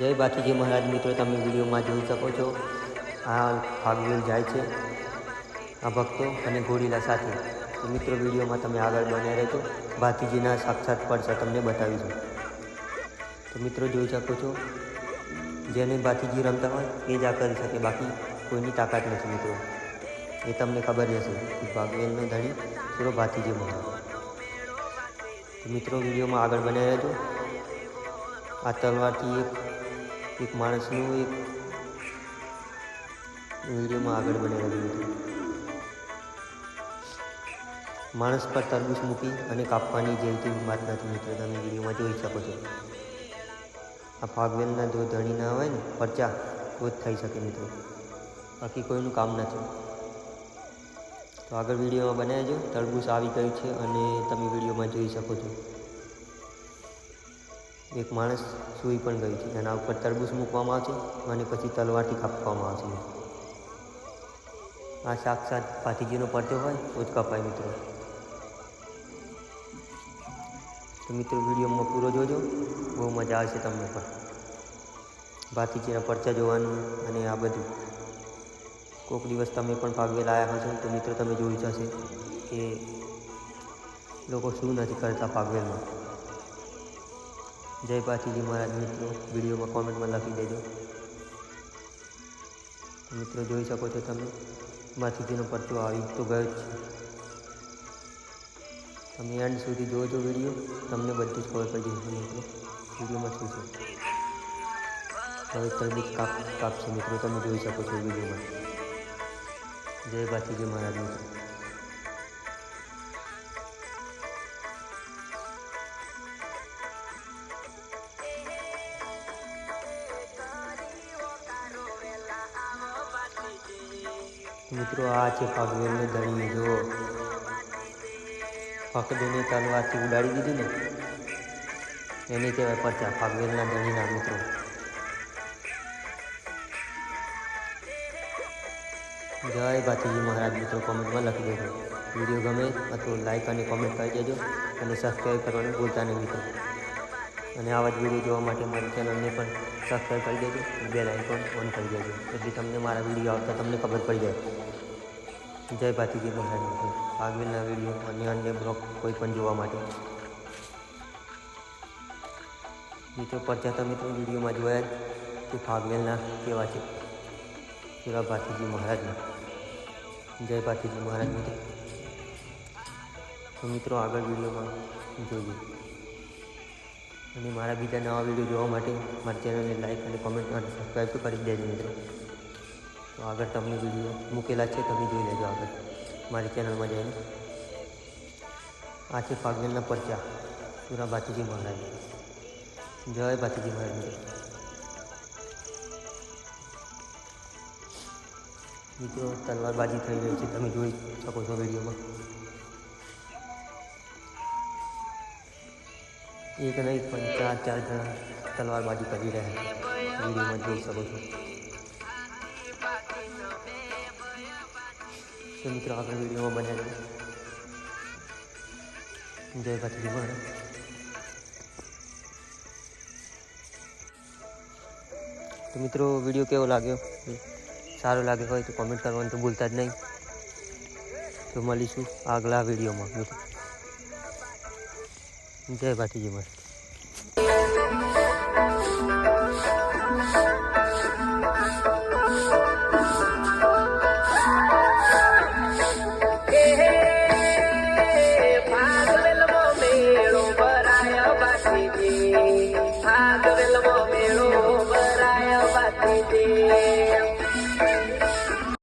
જય બાથીજી મહારાજ, મિત્રો, તમે વિડીયોમાં જોઈ શકો છો. આ ફાગવેલ જાય છે આ ભક્તો અને ઘોડીલા સાથે. મિત્રો, વિડીયોમાં તમે આગળ બન્યા રહેજો. ભાતીજીના સાક્ષાત પડશે તમને બતાવીશું. તો મિત્રો, જોઈ શકો છો, જેને ભાતીજી રમતા હોય એ જ આ કરી શકે, બાકી કોઈની તાકાત નથી, મિત્રો. એ તમને ખબર હશે કે ભાગવેલનો ધણી પૂરો ભાતીજી મહારાજ. મિત્રો, વિડીયોમાં આગળ બન્યા રહેજો. આ તલવારથી એક એક માણસનું એક વિડીયોમાં આગળ બની રહ્યું હતું. માણસ પર તરબૂચ મૂકી અને કાપવાની જે તેવી વાત નથી મિત્રો તમે વિડીયોમાં જોઈ શકો છો. આ ફાગવેલના જો ધણી ના હોય ને, પરચા, તો જ થઈ શકે મિત્રો. બાકી કોઈનું કામ નથી. તો આગળ વિડીયોમાં બનાવજો તરબૂચ આવી ગયું છે અને તમે વિડીયોમાં જોઈ શકો છો. એક માણસ સૂઈ પણ ગયું છે. એના ઉપર તરબૂચ મૂકવામાં આવશે અને પછી તલવારથી કાપવામાં આવશે. આ સાક્ષાત ભાતીજીનો પડતો હોય તો જ કપાય મિત્રો. તો મિત્રો, વિડીયોમાં પૂરો જોજો. બહુ મજા આવશે તમને પણ. ભાતીજીના પરચા જોવાનું અને આ બધું. કોઈક દિવસ તમે પણ ભાગવેલ આવ્યા હશો તો મિત્રો તમે જોયું જશે કે લોકો શું નથી કરતા ભાગવેલમાં. જય પાથીજી મહારાજ મિત્રો. વિડીયોમાં કોમેન્ટમાં લખી દેજો. મિત્રો જોઈ શકો છો તમે. માછીજીનો પરચો આવી તો ગયો જ છે. તમે એન્ડ સુધી જોજો વીડિયો. તમને બધું જ ખબર પડી જશે મિત્રો. વિડીયોમાં શું છે? હવે તરબૂચ કાપ કાપશે મિત્રો. તમે જોઈ શકો છો વિડીયોમાં. જય પાથીજી મહારાજ મિત્રો. મિત્રો, આ છે ફાગવેલનો ધણી જુઓ. ફકડીને તલવારથી ઉડાડી દીધી ને, એને કહેવાય પરચા ફાગવેલના ધણીના મિત્રો. જય ભાતીજી મહારાજ મિત્રો, કોમેન્ટમાં લખી દેજો. વીડિયો ગમે તો લાઈક અને કોમેન્ટ કરી દેજો અને સબસ્ક્રાઈબ કરવાનું ભૂલતા નહીં મિત્રો. અને આવા જ વીડિયો જોવા માટે મારી ચેનલને પણ સબસ્ક્રાઈબ કરી દેજો બેલ આઇકોન ઓન કરી દેજો એટલે તમને મારા વીડિયો આવતા તમને ખબર પડી જાય. જય ભાતીજી મહારાજ આગળના વીડિયો અને અન્ય બ્લોગ કોઈ પણ જોવા માટે. મિત્રો પરચાતા મિત્રો, વિડીયોમાં જોયા જ કે ફાગવેલના કેવા છે? કેવા ભાતીજી મહારાજના? જય ભાતીજી મહારાજ મિત્રો. મિત્રો, આગળ વિડીયોમાં જોઈએ. અને મારા બીજા નવા વીડિયો જોવા માટે મારી ચેનલને લાઈક અને કોમેન્ટ અને સબસ્ક્રાઈબ તો કરી દેજો મિત્રો. તો આગળ તમને વીડિયો મૂકેલા છે તમે જોઈ લેજો આગળ મારી ચેનલમાં જઈને. આ છે ફાગવેલના પરચા, સુરા ભાતીજી મહારાજ. જય ભાતીજી મહારાજ મિત્રો. તલવારબાજી થઈ રહી છે, તમે જોઈ શકો છો વિડીયોમાં એક નહીં પણ ચાર ચાર જણા તલવારબાજી કરી રહ્યા છે વિડીયોમાં જોઈ શકો છો તો મિત્રો આગળ વિડીયોમાં બનાવી જય ભાતીજી મહારાજ તો મિત્રો વીડિયો કેવો લાગ્યો સારો લાગ્યો હોય તો કોમેન્ટ કરવાનું તો ભૂલતા જ નહીં તો મળીશું આગલા વિડીયોમાં મિત્રો જય ભાટીજી મહારાજ